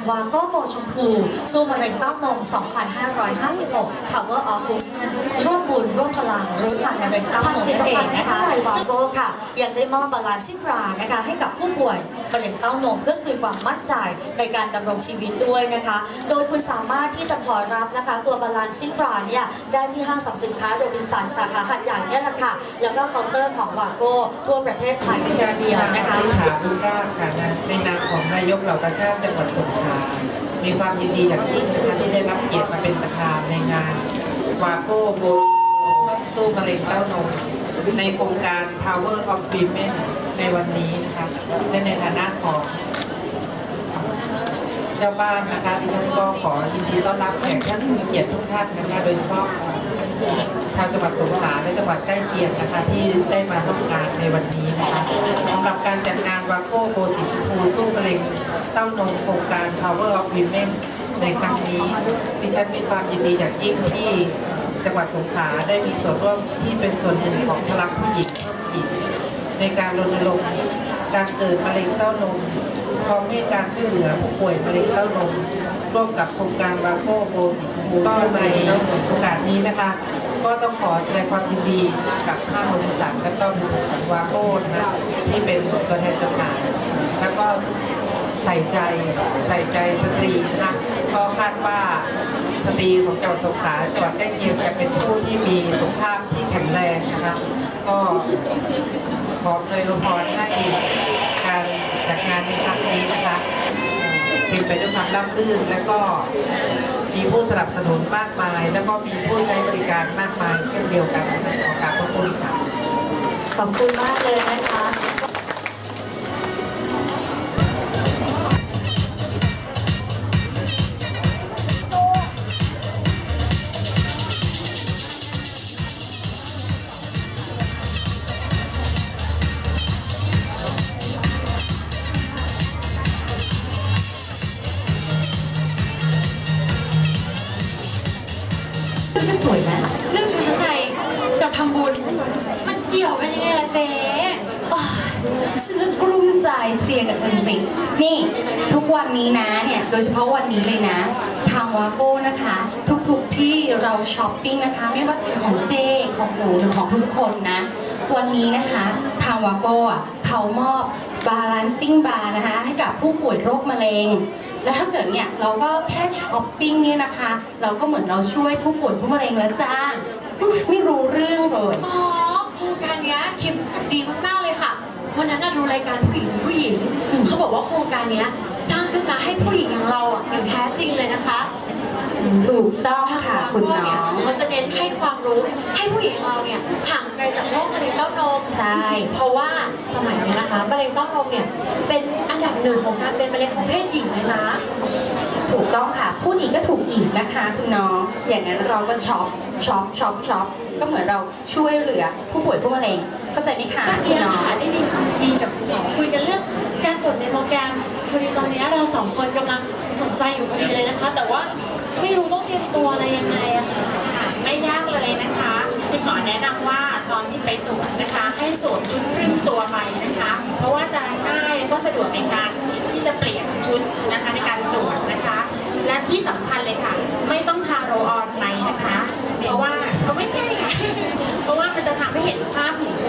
การวาโก้โบชมพูสู้มะเร็งเต้านม 2556 Power of Women ร่วมบุญร่วมพลังรู้ทันมะเร็งเต้านมนั่นเองนะคะซึ่งวาโก้ค่ะ ยังได้มอบบาลานซิบรานะคะ ให้กับผู้ป่วยมะเร็งเต้านมเพื่อคืนความมั่นใจในการดำรงชีวิตด้วยนะคะ โดยคุณสามารถที่จะขอรับนะคะตัวบาลานซิบราเนี่ยได้ที่ห้างสรรพสินค้าโรบินสันสาขาหัดใหญ่เนี่ยแหละค่ะ แล้วก็เคาน์เตอร์ของวาโก้ทั่วประเทศไทยในทีเดียวนะคะที่ถาม บุญราชค่ะในนามของนายกเหล่ากาชาติจังหวัดสงขลามีความยินดีอย่างยิ่งนะคะที่ได้รับเกียรติมาเป็นประธานในงานวาโก้โบตู้มะเร็งเต้านมในโครงการ Power of Women ในวันนี้นะคะและในฐานะของเจ้าบ้านนะคะดิฉันก็ขอยินดีต้อนรับแขกท่านผู้มีเกียรติทุกท่านนะคะโดยเฉพาะ ชาวจังหวัดสงขลาและจังหวัดใกล้เคียงนะคะ ที่ได้มาร่วมงานในวันนี้นะคะสำหรับการจัดงานวาโก้โบสีชมพูสู้มะเร็งเต้านมโครงการ Power of Women ในครั้งนี้ดิฉันมีความยินดีอย่างยิ่งที่จังหวัดสงขลาได้มีส่วนร่วมที่เป็นส่วนหนึ่งของพลังผู้หญิงเพิ่มอีกในการรณรงค์การเกิดมะเร็งเต้านมพร้อมให้การช่วยเหลือผู้ป่วยมะเร็งเต้านมร่วมกับโครงการวาโก้โบสีชม ก็ในโอกาสนี้นะคะ ก็ต้องขอแสดงความยินดีกับห้างโรบินสันและก็บริษัทวาโก้นะที่เป็นตัวแทนจำหน่ายแล้วก็ใส่ใจใส่ใจสตรีนะคะก็คาดว่าสตรีของจังหวัดสงขลาจังหวัดใกล้เคียงจะเป็นผู้ที่มีสุขภาพที่แข็งแรงนะคะก็ขอเลยอวยพรให้การจัดงานในครั้งนี้นะคะเป็นไปด้วยความราบรื่นและก็ มีผู้สนับสนุนมากมาย แล้วก็มีผู้ใช้บริการมากมาย เช่นเดียวกันขอการขอบคุณค่ะ ขอบคุณมากเลยนะคะ วยไหมเรื่องชุดชั้นในกับทำบุญ มันเกี่ยวกันยังไงล่ะเจ๊ฉันก็กลุ้มใจเพลียกับเธอจริงๆนี่ทุกวันนี้นะเนี่ยโดยเฉพาะวันนี้เลยนะ ทางวาโก้นะคะ ทุกๆที่เราช้อปปิ้งนะคะ ไม่ว่าจะเป็นของเจของหนูหรือของทุกคนนะ วันนี้นะคะ ทางวาโก้อะเขามอบบาลานซิ่งบาร์นะคะ ให้กับผู้ป่วยโรคมะเร็ง แล้วถ้าเกิดเนี่ยเราก็แค่ช้อปปิ้งเนี่ยนะคะ เราก็เหมือนเราช่วยผู้ป่วยผู้มะเร็งแล้วจ้าอุ๊ยไม่รู้เรื่องเลย อ๋อโครงการเนี้ยคิมรู้สึกดีมากๆเลยค่ะ วันนั้นน่ะดูรายการผู้หญิงเป็นผู้หญิงเขาบอกว่าโครงการเนี้ยสร้างขึ้นมาให้ผู้หญิงอย่างเราอะอย่างแท้จริงเลยนะคะ ถูกต้องค่ะคุณน้เนี่ยองเขาจะเน้นให้ความรู้ให้ผู้หญิงอย่างเราเนี่ยห่างไกลจากโรคมะเร็งเต้านมใช่ เพราะว่าสมัยเนี้ยนะคะมะเร็งเต้านมเนี่ยเป็นอันดับหนึ่งของการเป็นมะเร็งของเพศหญิงเลยนะถูกต้องค่ะพูดอีกก็ถูกอีกนะคะคุณน้องอย่างนั้นเราก็ช็อปช็อปช็อปช็อปก็เหมือนเราช่วยเหลือผู้ป่วยผู้มะเร็งเข้าใจไหมคะเมื่อคุกี้ณน้นะองคะได้ยินคุยกับคุณหมอคุยกันเรื่องการตรวจเมมโมแกรมพอดีตอนนี้เราสองคนกำลังสนใจอยู่พอดีเลยนะคะ แต่ว่า ไม่รู้ต้องเตรียมตัวอะไรยังไงอะค่ะไม่ยากเลยนะคะคุณหมอแนะนำว่าตอนที่ไปตรวจนะคะ ให้สวมชุดครึ่งตัวไปนะคะ เพราะว่าจะง่ายและก็สะดวกในการที่จะเปลี่ยนชุดนะคะในการตรวจนะคะ และที่สำคัญเลยค่ะ ไม่ต้องทาโรลออนในนะคะ เพราะว่าก็ไม่ใช่ค่ะ เพราะว่ามันจะทำให้เห็นภาพผิว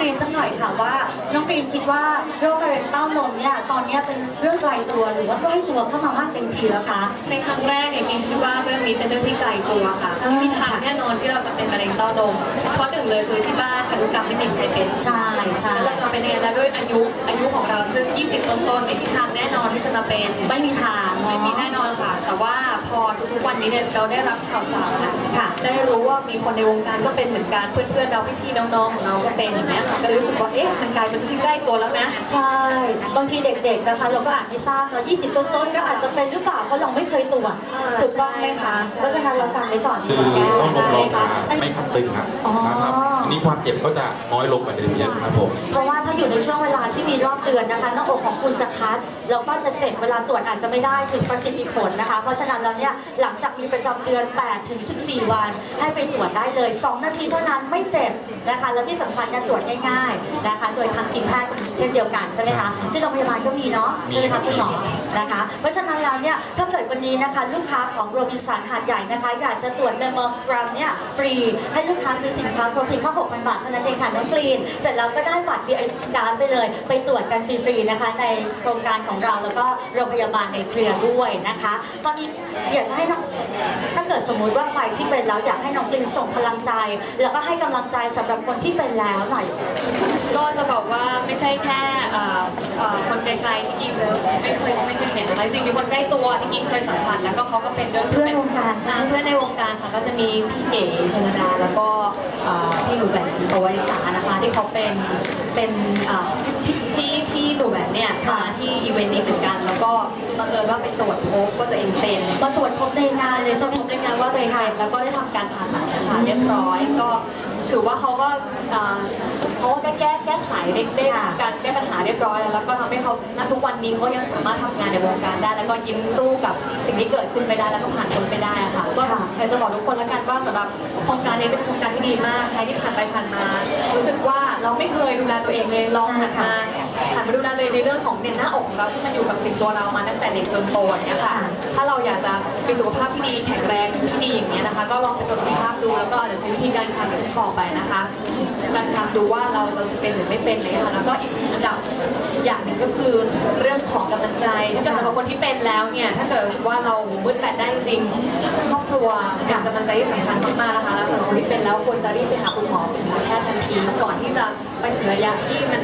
กรีนสักหน่อยค่ะว่า น้องกรีนคิดว่าโรคมะเร็งเต้านมเนี่ยตอนเนี้ยเป็นเรื่องไกลตัวหรือว่าใกล้ตัวเข้ามามากเต็มทีแล้วคะ ในครั้งแรกเนี่ยกินคิดว่าเรื่องนี้เป็นเรื่องที่ไกลตัวค่ะอ่า ไม่มีทางแน่นอนที่เราจะเป็นมะเร็งเต้านมเพราะหนึ่งเลยคือที่บ้านพันธุกรรมไม่มีใครเป็นใช่ใช่แล้วเราจะมาเป็นยังไงแล้วด้วยอายุอายุของเราซึ่ง 20 ต้นๆไม่มีทางแน่นอนที่จะมาเป็นไม่มีทางเนอะไม่มีแน่นอนค่ะ แต่ว่าพอทุกๆวันนี้เนี่ยเราได้รับข่าวสาร ค่ะ ได้รู้ว่ามีคนในวงการก็เป็นเหมือนกันเพื่อนๆเราพี่ๆน้องๆของเราก็เป็นอย่างเงี้ยค่ะก็เลยรู้สึกว่าเอ๊ะมันกลายเป็นที่ใกล้ตัวแล้วนะ ใช่ บางทีเด็กๆนะคะ เราก็อาจไม่ทราบเนาะ20 ต้นๆก็อาจจะเป็นหรือเปล่าเพราะเราไม่เคยตรวจอ่าถูกต้องไหมคะ ใช่ เพราะฉะนั้นเรากันไว้ก่อนดีกว่าแก้ต้องลดใช่ลไหมงคะอันไม่นี้ขัดตึงครับอ๋อ นะครับ อันนี้ความเจ็บก็จะน้อยลงกว่าเดิมเยอะครับผม เพราะว่าถ้าอยู่ในช่วงเวลาที่มีรอบเดือนนะคะหน้าอกของคุณจะคัดแล้วก็จะเจ็บเวลาตรวจอาจจะไม่ได้ถึงประสิทธิผลนะคะ เพราะฉะนั้นแล้วเนี่ยหลังจากมีประจำเดือน8ถึง14 วัน ให้ไปตรวจได้เลย 2 นาทีเท่านั้นไม่เจ็บนะคะแล้วที่สำคัญเนี่ยตรวจง่ายๆนะคะ โดยทางทีมแพทย์เช่นเดียวกันใช่ไหมคะที่โรงพยาบาลก็มีเนาะใช่ไหมคะคุณหมอนะคะ เพราะฉะนั้นแล้วเนี่ยถ้าเกิดวันนี้นะคะลูกค้าของโรบินสันหาดใหญ่นะคะ อยากจะตรวจเมมโมกรมเนี่ยฟรีให้ลูกค้าซื้อสินค้าครบเพียงแค่6,000 บาทเท่านั้นเองค่ะน้องกรีน เสร็จแล้วก็ได้บัตร VIP การ์ดไปเลย ไปตรวจกันฟรีๆนะคะ ในโครงการของเราแล้วก็โรงพยาบาลในเครือด้วยนะคะ ตอนนี้อยากจะให้น้องถ้าเกิดสมมุติว่าใครที่เป็นแล้วอยากให้น้องกรีนส่งพลังใจ แล้วก็ให้กำลังใจสำหรับคนที่เป็นแล้วหน่อย ก็จะบอกว่าไม่ใช่แค่เอ่อเอ่อคนไกลๆที่กินไม่เคยไม่เคยเห็นอะไรจริงมีคนใกล้ตัวที่กินเคยสัมผัสแล้วก็เขาก็เป็นด้วยเพื่อนวงการใช่ใช่ไหม เพื่อนในวงการค่ะก็จะมีพี่เก๋ชนดาแล้วก็เอ่อพี่หนูแหวนโอวาริสานะคะที่เขาเป็นเป็นเอ่อพี่ที่ที่หนูแหวนเนี่ยมาที่อีเวนต์นี้เหมือนกัน แล้วก็บังเอิญว่าไปตรวจพบว่าตัวเองเป็นมาตรวจพบในงานเลยในใช่ช่วไหมงพบในงานว่าตัวเองเป็นแล้วก็ได้ทำการผ่าตัดนะคะเรียบร้อยก็ ถือว่าเขาก็เอ่อเขาก็แก้แก้ไขได้ได้การแก้ปัญหาเรียบร้อยแล้วแล้วก็ทำให้เขาณทุกวันนี้เขายังสามารถทำงานในวงการได้ แล้วก็ยิ้มสู้กับสิ่งที่เกิดขึ้นไปได้แล้วก็ผ่านพ้นไปได้อะค่ะ ก็อยากจะบอกทุกคนละกันว่าสำหรับโครงการนี้เป็นโครงการที่ดีมากใครที่ผ่านไปผ่านมา รู้สึกว่าเราไม่เคยดูแลตัวเองเลยลองหันมาหันมาดูแลตัวเองในเรื่องของเด่นหน้าอกของเราที่มันอยู่กับติดตัวเรามาตั้งแต่เด็กจนโตอย่างเงี้ยค่ะ ถ้าเรา จะมีสุขภาพที่ดีแข็งแรงที่ดีอย่างเงี้ยนะคะ ก็ลองไปตรวจสุขภาพดูแล้วก็อาจจะใช้วิธีการทำอย่างที่บอกไปนะคะ การทำดูว่าเราจะเป็นหรือไม่เป็นเลยค่ะแล้วก็อีกอันดับอย่างหนึ่งก็คือเรื่องของกำลังใจถ้าเกิดสำหรับคนที่เป็นแล้วเนี่ยถ้าเกิดว่าเรามืดแปดได้จริงครอบครัวเป็นกำลังใจที่สำคัญมากๆนะคะแล้วสำหรับคนที่เป็นแล้วควรจะรีบไปหาคุณหมอปรึกษาแพทย์ทันทีก่อนที่จะ ไปถึงระยะที่มัน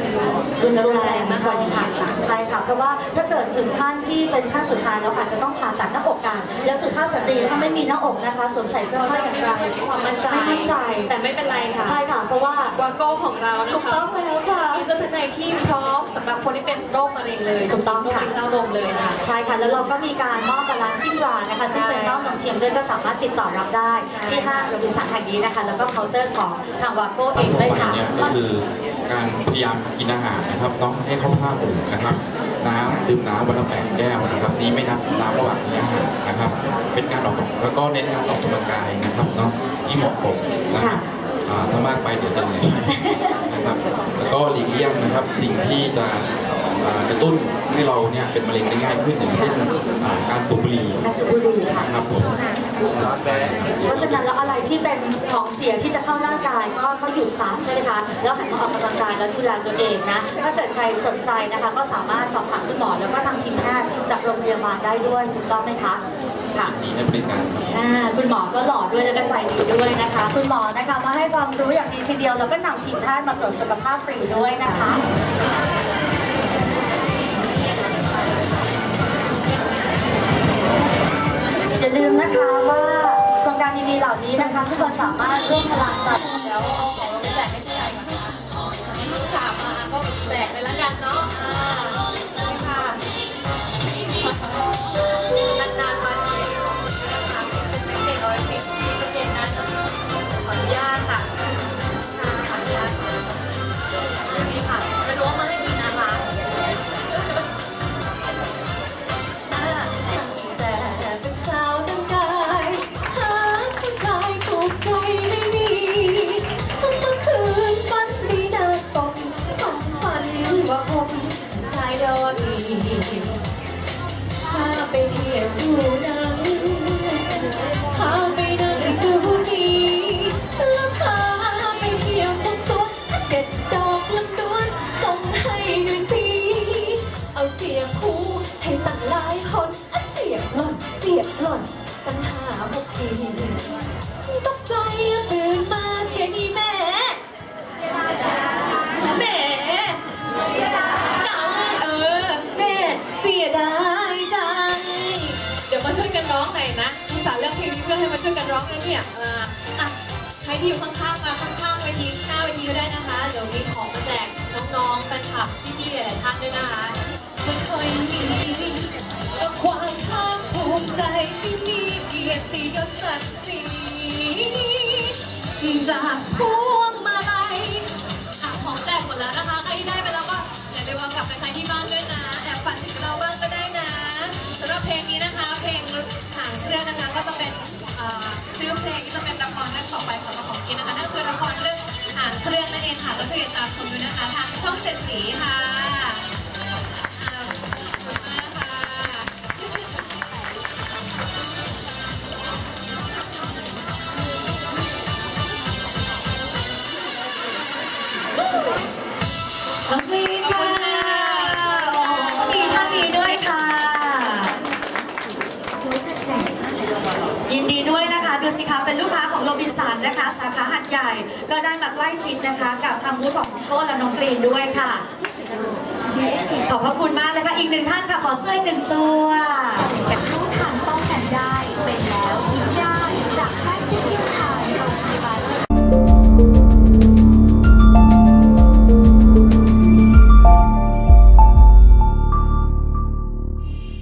รุนแรงมากกว่านี้ใช่ค่ะค่ะใช่ค่ะเพราะว่าถ้าเกิดถึงขั้นที่เป็นขั้นสุดท้ายเราอาจจะต้องผ่าตัดหน้าอกกัน แล้วสุภาพสตรีถ้าไม่มีหน้าอกนะคะสวมใส่เสื้อเราผ้าจะอย่างไม่ไรมีความมั่นใจไม่มั่นใจ แต่ไม่เป็นไรค่ะ ใช่ค่ะเพราะว่าวาโก้ของเราถูนะกคะต้องแล้วค่ะมีเสื้อชั้นในที่พร้อมสำหรับคนที่เป็นโรคมะเร็งเลยถูกต้องค่ะโรคเต้านมเลยค่ะใช่ค่ะแล้วเราก็มีการมอบบาลานซิ่งรานะคะซึ่งเป็นเต้านมเทียมด้วยก็สามารถติดต่อรับได้ที่ห้างโรบินสันแห่งนี้นะคะ แล้วก็เคาน์เตอร์ของทางวาโก้เอตามงทั่วด้วยไปค่ะเนี่ยก็คือ การพยายามกินอาหารนะครับ ต้องให้เข้าผ้าหมู่นะครับ น้ำดื่มน้ำวันละแปดแก้วนะครับนี่ไม่นับน้ำระหว่างที่อาหารนะครับ เป็นการออกแล้วก็เน้นการออกกำลังกายนะครับเนาะที่เหมาะสมนะครับอ่าถ้ามากไปเดี๋ยวจะเหนื่อยนะครับ แล้วก็หลีกเลี่ยงนะครับสิ่งที่จะอ่า กระตุ้นให้เราเนี่ยเป็นมะเร็งได้ง่ายขึ้นอย่างเช่นอ่าการสูบบุหรี่และสูบบุหรี่ค่ะนะครับผมเพราะฉะนั้นแล้วอะไรที่เป็นของเสียที่จะเข้าร่างกายก็ก็หยุดซะใช่ไหมคะแล้วหันมาออกกำลังกายแล้วดูแลตัวเองนะถ้าเกิดใครสนใจนะคะก็สามารถสอบถามคุณหมอแล้วก็ทางทีมแพทย์จากโรงพยาบาลได้ด้วยถูกต้องไหมคะค่ะมีให้บริการครับอ่าคุณหมอก็หล่อด้วยแล้วก็ใจดีด้วยนะคะ คุณหมอนะคะมาให้ความรู้อย่างดีทีเดียวแล้วก็นำทีมแพทย์มาตรวจสุขภาพฟรีด้วยนะคะ คะทุกคนสามารถร่วมพลังกัน ดีพาไปเที่ยวดูหนังพาไปนั่งจูจีแล้วพาไปเที่ยวชมสวนเด็ดดอกลำดวนส่งให้ด้วยสิเอาเสียบหูให้ตั้งหลายคนเสียบหล่อนเสียบหล่อนตั้งหาหกที ให้มาช่วยกันร้องนะเนี่ยอ่าอะใครที่อยู่ข้างๆมาข้างๆเวทีหน้าเวทีก็ได้นะคะ เดี๋ยวมีของมาแจกน้องๆแฟนคลับพี่ๆหลายๆท่านด้วยนะคะไม่ค่อยมีกับความภาคภูมิใจที่มีเกียรติยศศักดิ์ศรีจากพวงมาลัยอะของแจกหมดแล้วนะคะใครที่ได้ไปแล้วก็อย่าลืมเอากลับไปใช้ที่บ้านด้วยนะแอบฝันถึงเราบ้างก็ได้นะสำหรับเพลงนี้นะคะ เพลงหางเครื่องนะคะก็จะเป็น เอ่อชื่อเพลงที่จะเป็นละครเรื่องต่อไปของของกินนะคะนั่นคือละครเรื่องหางางเครื่องนั่นเองค่ะก็คือตามชมด้วยนะคะทางช่องเจ็ดสีค่ะอ่าขอบคุณมากค่ะน้องกรีนค่ะ สันนะคะ สาขาหัดใหญ่ ก็ได้มาใกล้ชิดนะคะ กับทางบูธของโก้และน้องกรีนด้วยค่ะ ขอบพระคุณมากเลยค่ะ อีกหนึ่งท่านค่ะ ขอเสื้ออีกหนึ่งตัว